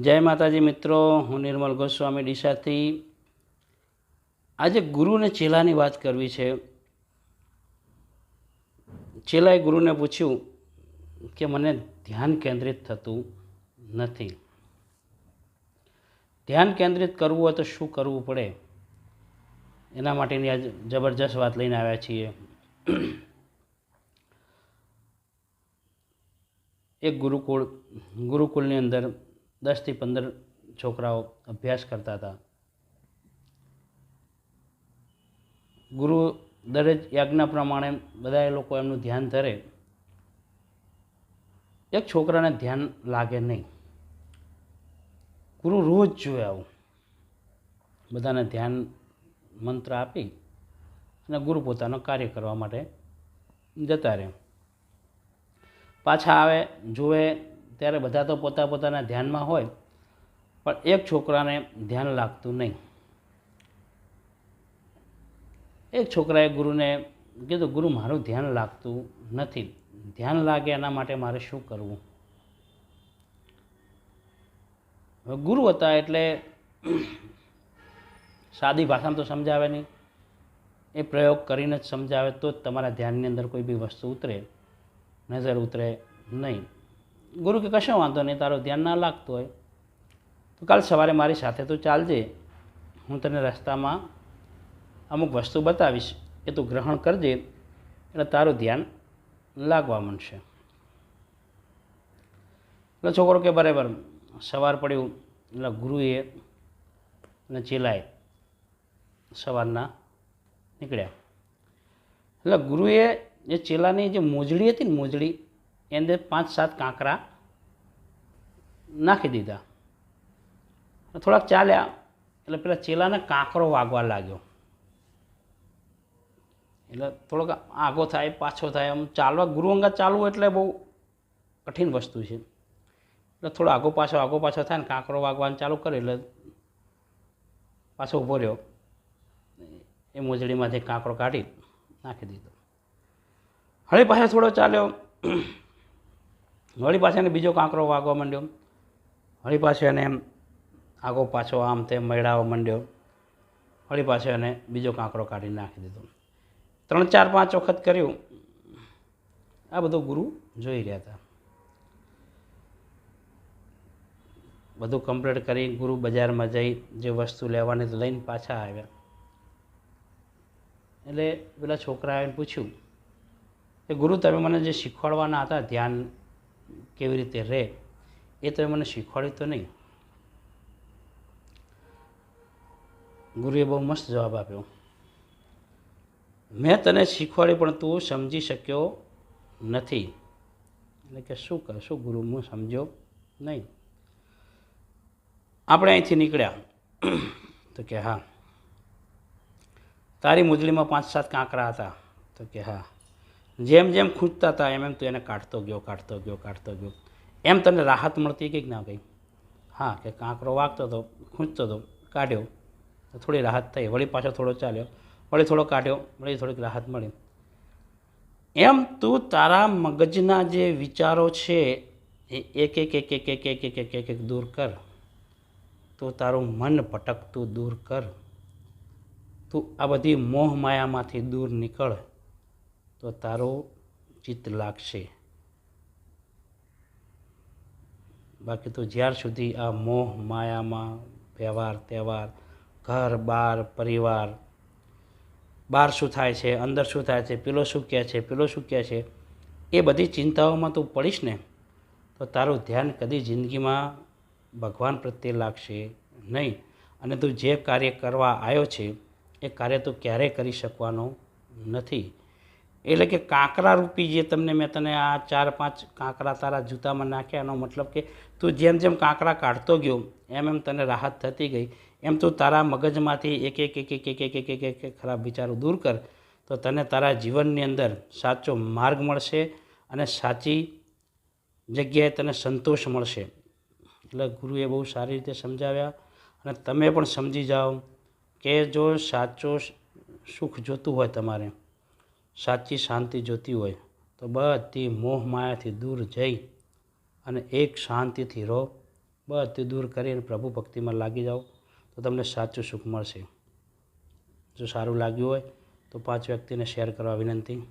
જય માતાજી મિત્રો, હું નિર્મલ ગોસ્વામી ડીસાથી. આજે ગુરુને ચેલાની વાત કરવી છે. ચેલાએ ગુરુને પૂછ્યું કે મને ધ્યાન કેન્દ્રિત થતું નથી. ધ્યાન કેન્દ્રિત કરવું હોય તો શું કરવું પડે? એના માટેની આજે જબરજસ્ત વાત લઈને આવ્યા છીએ. એક ગુરુકુળ, ગુરુકુળની અંદર દસથી પંદર છોકરાઓ અભ્યાસ કરતા હતા. ગુરુ દરેક યાજ્ઞા પ્રમાણે બધા એ લોકો એમનું ધ્યાન ધરે. એક છોકરાને ધ્યાન લાગે નહીં. ગુરુ રોજ જોયે આવું. બધાને ધ્યાન મંત્ર આપી અને ગુરુ પોતાનું કાર્ય કરવા માટે જતા રહે. પાછા આવે જુએ ત્યારે બધા તો પોતા પોતાના ધ્યાનમાં હોય, પણ એક છોકરાને ધ્યાન લાગતું નહીં. એક છોકરાએ ગુરુને કીધું, ગુરુ, મારું ધ્યાન લાગતું નથી. ધ્યાન લાગે એના માટે મારે શું કરવું? ગુરુ હતા એટલે સાદી ભાષામાં તો સમજાવે નહીં. એ પ્રયોગ કરીને જ સમજાવે તો જ તમારા ધ્યાનની અંદર કોઈ બી વસ્તુ ઉતરે. નજર ઉતરે નહીં. ગુરુ કે કશો વાંધો નહીં, તારું ધ્યાન ના લાગતું હોય, તો કાલ સવારે મારી સાથે તું ચાલજે. હું તને રસ્તામાં અમુક વસ્તુ બતાવીશ, એ તું ગ્રહણ કરજે, એટલે તારું ધ્યાન લાગવા માંડશે. એટલે છોકરો કે, બરાબર, સવાર પડ્યું. એટલે ગુરુએ અને ચેલાએ સવારના નીકળ્યા. એટલે ગુરુએ જે ચેલાની જે મોજડી હતી ને, મોજડી એની પાંચ સાત કાંકરા નાખી દીધા. થોડાક ચાલ્યા, એટલે પેલા ચેલાને કાંકરો વાગવા લાગ્યો. એટલે થોડોક આગો થાય, પાછો થાય, આમ ચાલવા, ગુરુ અંગત ચાલવું એટલે બહુ કઠિન વસ્તુ છે. એટલે થોડો આગો પાછો આગો પાછો થાય ને કાંકરો વાગવાનું ચાલુ કરે એટલે પાછો ઊભો રહ્યો. એ મોજડીમાંથી કાંકરો કાઢી નાખી દીધો. હળી પાછો થોડો ચાલ્યો. વળી પાછો એને બીજો કાંકરો વાગવા માંડ્યો. વળી પાછો એને એમ આગો પાછો આમ તેમ મળાવવા માંડ્યો. વળી પાછો એને બીજો કાંકરો કાઢી નાખી દીધો. ત્રણ, ચાર, પાંચ વખત કર્યું. આ બધું ગુરુ જોઈ રહ્યા હતા. બધું કમ્પ્લીટ કરી ગુરુ બજારમાં જઈ જે વસ્તુ લેવાની લઈને પાછા આવ્યા. એટલે પેલા છોકરાએ પૂછ્યું કે ગુરુ તમે મને જે શીખવાડવાના હતા ધ્યાન કેવી રીતે રહે, એ તમે મને શીખવાડ્યું તો નહીં. ગુરુએ બહુ મસ્ત જવાબ આપ્યો. મેં તને શીખવાડ્યું પણ તું સમજી શક્યો નથી. એટલે કે શું કર, શું ગુરુ, હું સમજ્યો નહીં. આપણે અહીંથી નીકળ્યા. તો કે હા. તારી મુજળીમાં પાંચ સાત કાંકરા હતા. તો કે હા. જેમ જેમ ખૂંચતા હતા, એમ એમ તું એને કાઢતો ગયો કાઢતો ગયો કાઢતો ગયો. એમ તને રાહત મળતી કંઈક ના કંઈ હા, કે કાંકરો વાગતો હતો ખૂંચતો હતો કાઢ્યો. તો થોડી રાહત થઈ. વળી પાછો થોડો ચાલ્યો. વળી થોડો કાઢ્યો. વળી થોડીક રાહત મળી. એમ તું તારા મગજના જે વિચારો છે, એ એક એક એક એક એક એક એક એક એક દૂર કર. તું તારું મન ભટકતું દૂર કર. તું આ બધી મોહ માયામાંથી દૂર નીકળ. તો તારું ચિત્ત લાગશે. બાકી તો જ્યાર સુધી આ મોહ, માયામાં વ્યવહાર, તહેવાર, ઘર, બાર, પરિવાર બહાર શું થાય છે, અંદર શું થાય છે, પેલો શું કહે છે, પેલો શું કહે છે, એ બધી ચિંતાઓમાં તું પડીશ ને, તો તારું ધ્યાન કદી જિંદગીમાં ભગવાન પ્રત્યે લાગશે નહીં. અને તું જે કાર્ય કરવા આવ્યો છે, એ કાર્ય તું ક્યારેય કરી શકવાનો નથી. એટલે કે કાંકરા રૂપી જે તમને મેં તને આ ચાર પાંચ કાંકરા તારા જૂતામાં નાખ્યા, એનો મતલબ કે તું જેમ જેમ કાંકરા કાઢતો ગયો, એમ એમ તને રાહત થતી ગઈ. એમ તું તારા મગજમાંથી એક એક એક એક એક એક એક એક એક ખરાબ વિચારો દૂર કર, તો તને તારા જીવનની અંદર સાચો માર્ગ મળશે અને સાચી જગ્યાએ તને સંતોષ મળશે. એટલે ગુરુએ બહુ સારી રીતે સમજાવ્યા અને તમે પણ સમજી જાઓ કે જો સાચો સુખ જોતું હોય તમારે સાચી શાંતિ જોતી હોય તો બધી મોહ માયાથી દૂર જઈ અને એક શાંતિથી રહો. બધી દૂર કરીને પ્રભુ ભક્તિમાં લાગી જાઓ તો તમને સાચું સુખ મળશે. જો સારું લાગ્યું હોય તો પાંચ વ્યક્તિને શેર કરવા વિનંતી.